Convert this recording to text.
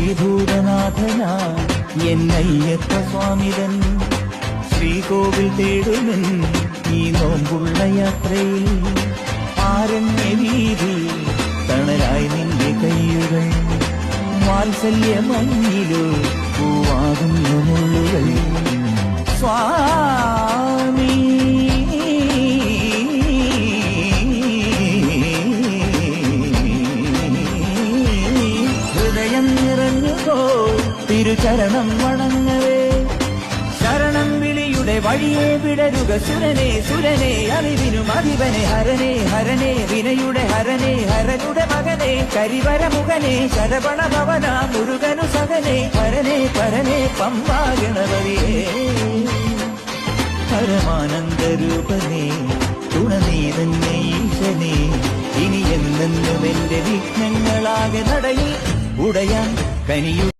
ശ്രീഭൂതനാഥന എന്നയ്യപ്പ സ്വാമിതൻ. ശ്രീകോവിൽ തേടുമെൻ ഈ നോമ്പുള്ള യാത്രയിൽ. ആരണ്യ വീതി തണലായി നിന്റെ കയ്യുകൾ. വാത്സല്യ ഹൃദയം നിറഞ്ഞുകോ തിരുചരണം വണങ്ങവേ. ശരണം വിളിയുടെ വഴിയെ വിടരുക സുരനെ സുരനെ അറിവിനും അറിവനെ ഹരനെ ഹരനെ വിനയുടെ ഹരനെ ഹരനുടെ മകനെ കരിവര മുഖനെ ശരവണ ഭവന മുരുകനു സകനെ ഹരനെ പരനെ പമ്പാ ഗണപതിയേ. പരമാനന്ദരൂപനേ തുണനീതന്നെ ഈശനെ ഇനി എന്നെന്നും എന്റെ വിഘ്നങ്ങളാകെ നടയിൽ ഉടയാൻ Benny, you.